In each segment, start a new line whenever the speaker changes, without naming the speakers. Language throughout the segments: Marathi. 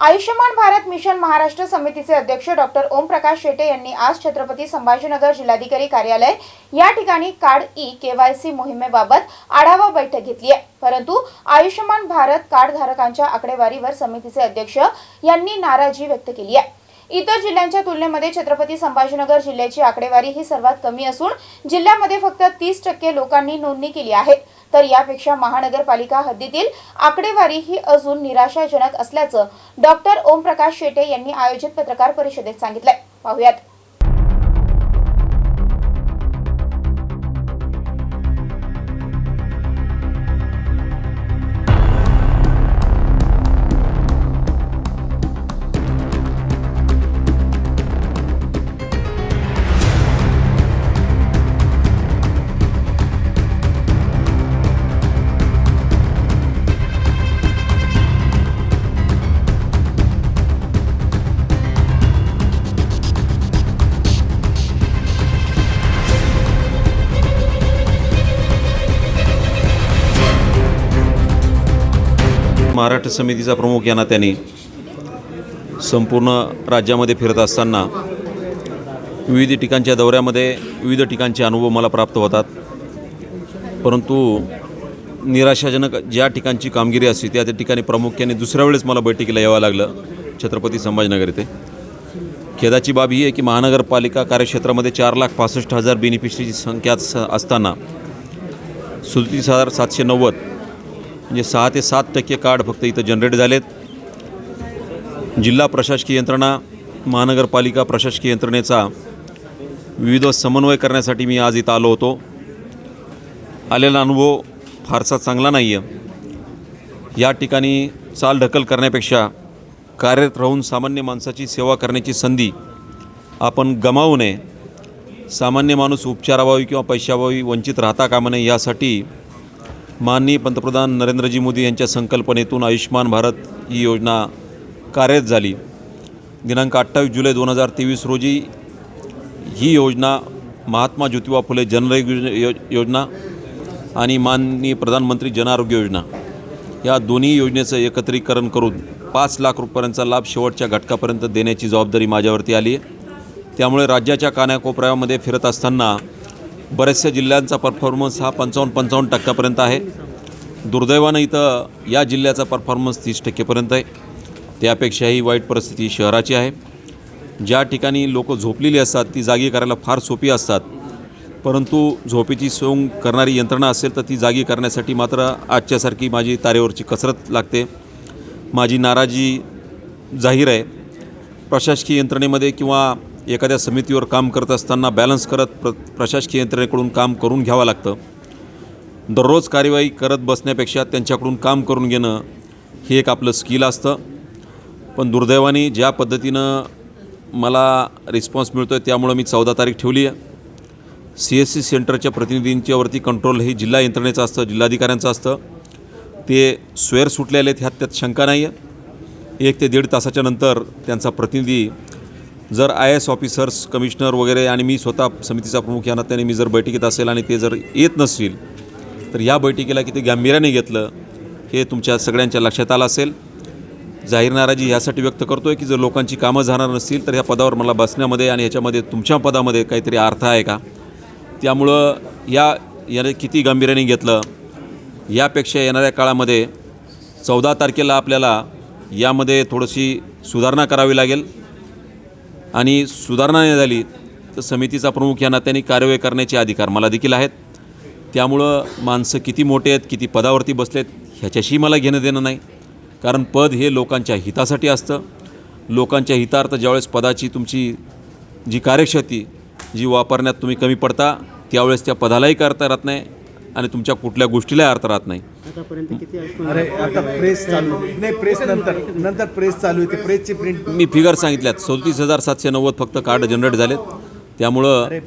आयुष्यमान भारत मिशन महाराष्ट्र समितीचे अध्यक्ष डॉक्टर ओमप्रकाश शेटे यांनी आज छत्रपती संभाजीनगर जिल्हाधिकारी कार्यालय या ठिकाणी कार्ड ई केवायसी मोहिमेबाबत आढावा बैठक घेतली आहे. परंतु आयुष्यमान भारत कार्डधारकांच्या आकडेवारीवर समितीचे अध्यक्ष यांनी नाराजी व्यक्त केली आहे. इतर जिल्ह्यांच्या तुलनेमध्ये छत्रपती संभाजीनगर जिल्ह्याची आकडेवारी ही सर्वात कमी असून जिल्ह्यामध्ये फक्त तीस टक्के लोकांनी नोंदणी केली आहे. तर यापेक्षा महानगरपालिका हद्दीतील आकडेवारी ही अजून निराशाजनक असल्याचं डॉक्टर ओमप्रकाश शेटे यांनी आयोजित पत्रकार परिषदेत सांगितलंय. पाहुयात.
महाराष्ट्र समितीचा प्रमुख या नात्याने संपूर्ण राज्यामध्ये फिरत असताना विविध ठिकाणच्या दौऱ्यामध्ये विविध ठिकाणचे अनुभव मला प्राप्त होतात. परंतु निराशाजनक ज्या ठिकाणची कामगिरी असते त्या त्या ठिकाणी प्रामुख्याने दुसऱ्या वेळेस मला बैठकीला यावं लागलं छत्रपती संभाजीनगर येथे. खेदाची बाब ही आहे की महानगरपालिका कार्यक्षेत्रामध्ये चार लाख पासष्ट हजार बेनिफिशरीची संख्या स- असताना सुलतीस हजार सातशे नव्वद म्हणजे सहा ते सात टक्के कार्ड फक्त इथं जनरेट झालेत. जिल्हा प्रशासकीय यंत्रणा महानगरपालिका प्रशासकीय यंत्रणेचा विविध समन्वय करण्यासाठी मी आज इथं आलो होतो. आलेला अनुभव फारसा चांगला नाही आहे या ठिकाणी चालढकल करण्यापेक्षा कार्यरत राहून सामान्य माणसाची सेवा करण्याची संधी आपण गमावू नये. सामान्य माणूस उपचाराभावी किंवा पैशाभावी वंचित राहता कामा नये यासाठी माननीय पंतप्रधान नरेंद्रजी मोदी यांच्या संकल्पनेतून आयुष्मान भारत ही योजना कार्यरत झाली. दिनांक अठ्ठावीस जुलै दोन हजार तेवीस रोजी ही योजना महात्मा ज्योतिबा फुले जनआरोग्य यो योजना आणि माननीय प्रधानमंत्री जनआरोग्य योजना या दोन्ही योजनेचं एकत्रीकरण करून पाच लाख रुपयांचा लाभ शेवटच्या घटकापर्यंत देण्याची जबाबदारी माझ्यावरती आली आहे. त्यामुळे राज्याच्या कानाकोपऱ्यामध्ये फिरत असताना बऱ्याचशा जिल्ह्यांचा परफॉर्मन्स हा पंचावन्न पंचावन्न टक्क्यापर्यंत आहे. दुर्दैवानं इथं या जिल्ह्याचा परफॉर्मन्स तीस टक्केपर्यंत आहे. त्यापेक्षाही वाईट परिस्थिती शहराची आहे. ज्या ठिकाणी लोक झोपलेली असतात ती जागी करायला फार सोपी असतात. परंतु झोपेची सोंग करणारी यंत्रणा असेल तर ती जागी करण्यासाठी मात्र आजच्यासारखी माझी तारेवरची कसरत लागते. माझी नाराजी जाहीर आहे. प्रशासकीय यंत्रणेमध्ये किंवा एखाद्या समितीवर काम करत असताना बॅलन्स करत प्र प्रशासकीय यंत्रणेकडून काम करून घ्यावं लागतं. दररोज कार्यवाही करत बसण्यापेक्षा त्यांच्याकडून काम करून घेणं हे एक आपलं स्किल असतं. पण दुर्दैवाने ज्या पद्धतीनं मला रिस्पॉन्स मिळतो आहे त्यामुळं मी चौदा तारीख ठेवली आहे. सी एस सी सेंटरच्या प्रतिनिधींच्यावरती कंट्रोल हे जिल्हा यंत्रणेचं असतं जिल्हाधिकाऱ्यांचं असतं. ते स्वेअर सुटलेले आहेत ह्यात त्यात शंका नाही आहे एक ते दीड तासाच्या नंतर त्यांचा प्रतिनिधी जर आय एस ऑफिसर्स कमिशनर वगैरे आणि मी स्वतः समितीचा प्रमुख या नात्याने मी जर बैठकीत असेल आणि ते जर येत नसतील तर या बैठकीला किती गांभीर्याने घेतलं हे तुमच्या सगळ्यांच्या लक्षात आलं असेल. जाहीर नाराजी ह्यासाठी व्यक्त करतो आहे की जर लोकांची कामं जाणार नसतील तर ह्या पदावर मला बसण्यामध्ये आणि ह्याच्यामध्ये तुमच्या पदामध्ये काहीतरी अर्थ आहे का? त्यामुळं या याने किती गांभीर्याने घेतलं यापेक्षा येणाऱ्या काळामध्ये चौदा तारखेला आपल्याला यामध्ये थोडीशी सुधारणा करावी लागेल. आणि सुधारणा नाही झाली तर समितीचा प्रमुख या नात्याने कार्यवाही करण्याचे अधिकार मला देखील आहेत. त्यामुळं माणसं किती मोठे आहेत किती पदावरती बसलेत ह्याच्याशी मला घेणं देणं नाही. कारण पद हे लोकांच्या हितासाठी असतं. लोकांच्या हितार्थ ज्यावेळेस पदाची तुमची जी कार्यक्षती जी वापरण्यात तुम्ही कमी पडता त्यावेळेस त्या पदालाही करता येत नाही. आणि तुमच्या कुठल्या गोष्टीलाही अर्थ राहत नाही.
आतापर्यंत किती आयुष्मान
अरे आता प्रेस चालू. नाही प्रेस नंतर. नंतर प्रेस चालू आहे. ते प्रेसची प्रिंट
मी फिगर सांगितल्यात. सदतीस हजार सातशे नव्वद फक्त कार्ड जनरेट झालेत. त्यामुळं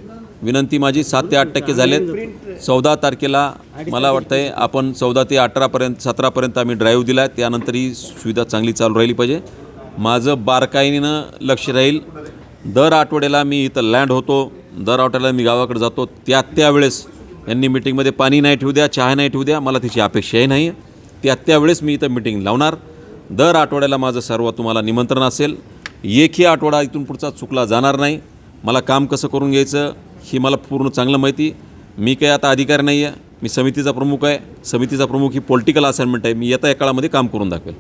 विनंती माझी सात ते आठ टक्के झालेत. चौदा तारखेला मला वाटतंय आपण चौदा ते अठरापर्यंत सतरापर्यंत आम्ही ड्राईव्ह दिला आहे त्यानंतर ही सुविधा चांगली चालू राहिली पाहिजे. माझं बारकाईनं लक्ष राहील. दर आठवड्याला मी इथं लँड होतो. दर आठवड्याला मी गावाकडे जातो. त्या त्यावेळेस यांनी मिटिंगमध्ये पाणी नाही ठेवू द्या चहा नाही ठेवू द्या मला तिची अपेक्षाही नाही त्या त्यावेळेस मी इथं मिटिंग लावणार. दर आठवड्याला माझं सर्व तुम्हाला निमंत्रण असेल. एकही आठवडा इथून पुढचा चुकला जाणार नाही. मला काम कसं करून घ्यायचं ही मला पूर्ण चांगलं माहिती. मी काही आता अधिकारी नाही आहे मी समितीचा प्रमुख आहे. समितीचा प्रमुख ही पॉलिटिकल असाइनमेंट आहे. मी येत्या या काळामध्ये काम करून दाखवेल.